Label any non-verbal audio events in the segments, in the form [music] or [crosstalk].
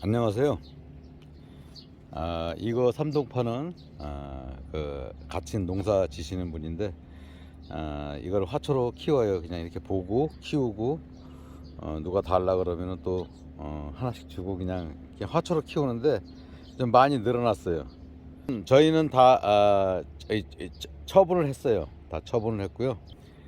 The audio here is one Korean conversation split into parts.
안녕하세요. 아, 이거 삼동 파는 아, 그 같이 농사 지시는 분인데 아, 이걸 화초로 키워요. 그냥 이렇게 보고 키우고 어, 누가 달라 그러면은 또 어, 하나씩 주고 그냥, 그냥 화초로 키우는데 좀 많이 늘어났어요. 음, 저희는 다 아, 저희 처분을 했어요. 다 처분을 했고요.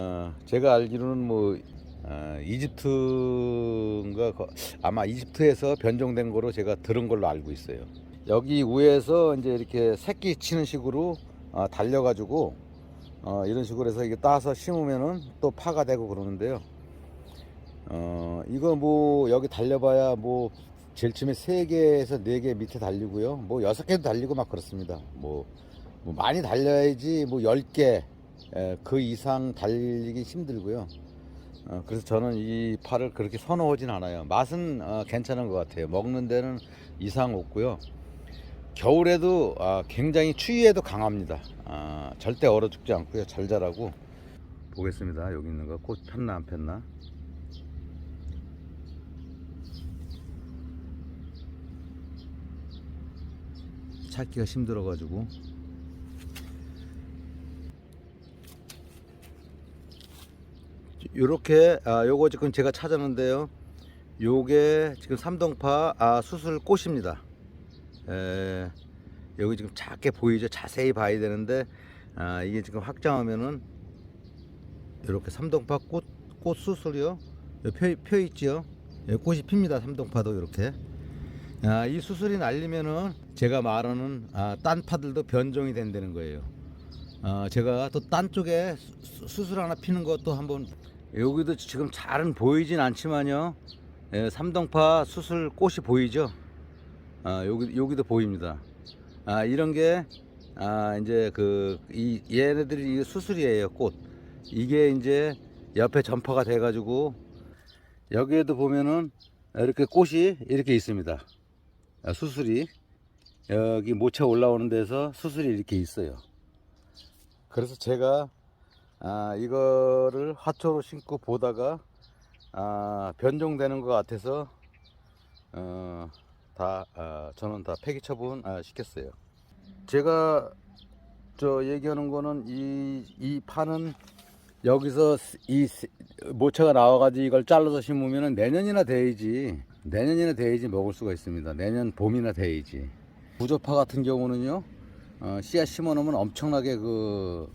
어, 제가 알기로는 뭐 어, 이집트인가 거- 아마 이집트에서 변종된 거로 제가 들은 걸로 알고 있어요. 여기 위에서 이제 이렇게 새끼 치는 식으로 어, 달려가지고 어, 이런 식으로 해서 이게 따서 심으면은 또 파가 되고 그러는데요. 어, 이거 뭐 여기 달려봐야 뭐 제일 처음에 세 개에서 네개 밑에 달리고요. 뭐 여섯 개도 달리고 막 그렇습니다. 뭐, 뭐 많이 달려야지 뭐열개그 이상 달리기 힘들고요. 어, 그래서 저는 이 파를 그렇게 선호하진 않아요. 맛은 어, 괜찮은 것 같아요. 먹는 데는 이상 없고요. 겨울에도 아, 굉장히 추위에도 강합니다. 아, 절대 얼어 죽지 않고요. 잘 자라고 보겠습니다. 여기 있는 거 꽃 폈나 안 폈나? 찾기가 힘들어가지고 요렇게 아 요거 지금 제가 찾았는데요. 요게 지금 삼동파 아 수술 꽃입니다. 에, 여기 지금 작게 보이죠? 자세히 봐야 되는데 아 이게 지금 확장하면은 이렇게 삼동파 꽃, 꽃 수술이요? 펴, 펴 있지요? 여기 꽃이 핍니다 삼동파도 이렇게. 아, 이 수술이 날리면은 제가 말하는 아, 딴 파들도 변종이 된다는 거예요. 아, 제가 또 딴 쪽에 수, 수술 하나 피는 것도 한번 여기도 지금 잘은 보이진 않지만요. 예, 삼동파 수술 꽃이 보이죠? 아, 여기 여기도 보입니다. 아, 이런 게 아, 이제 그 이 얘네들이 이 수술이에요, 꽃. 이게 이제 옆에 전파가 돼 가지고 여기에도 보면은 이렇게 꽃이 이렇게 있습니다. 아, 수술이 여기 모차 올라오는 데서 수술이 이렇게 있어요. 그래서 제가 아, 이거를 화초로 심고 보다가 아, 변종되는 것 같아서 어, 다 아, 저는 다 폐기 처분 아, 시켰어요. 제가 저 얘기하는 거는 이, 이 파는 여기서 이 세- 모차가 나와가지고 이걸 잘라서 심으면 내년이나 돼야지 내년이나 돼야지 먹을 수가 있습니다. 내년 봄이나 돼야지. 부조파 같은 경우는요, 어, 씨앗 심어놓으면 엄청나게 그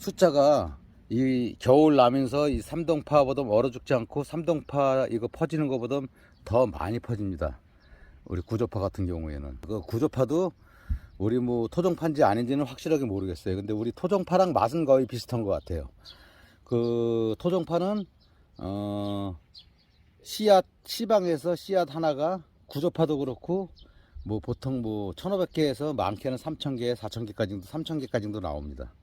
숫자가 이 겨울 나면서 이 삼동파보다 얼어 죽지 않고 삼동파 이거 퍼지는 것보다 더 많이 퍼집니다. 우리 구조파 같은 경우에는 그 구조파도 우리 뭐 토종파인지 아닌지는 확실하게 모르겠어요. 근데 우리 토종파랑 맛은 거의 비슷한 것 같아요. 그 토종파는 어 씨앗 시방에서 씨앗 하나가 구조파도 그렇고 뭐 보통 뭐 1500개에서 많게는 3000개, 4000개까지도 3000개까지도 나옵니다.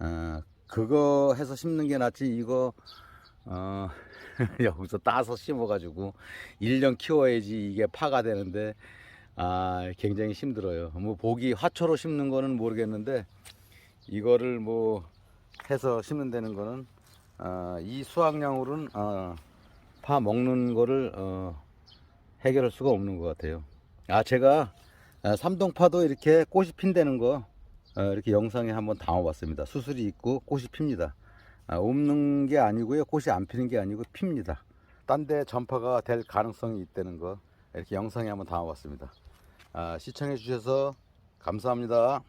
아, 그거 해서 심는 게 낫지 이거 어, [laughs] 여기서 따서 심어가지고 1년 키워야지 이게 파가 되는데 아 굉장히 힘들어요. 뭐 보기 화초로 심는 거는 모르겠는데 이거를 뭐 해서 심는다는 거는 아, 이 수확량으로는 아, 파 먹는 거를 어, 해결할 수가 없는 것 같아요. 아 제가 아, 삼동파도 이렇게 꽃이 핀다는 거 어, 이렇게 영상에 한번 담아봤습니다. 수술이 있고 꽃이 핍니다. 아, 없는 게 아니고요. 꽃이 안 피는 게 아니고 핍니다. 딴 데 전파가 될 가능성이 있다는 거 이렇게 영상에 한번 담아봤습니다. 아, 시청해 주셔서 감사합니다.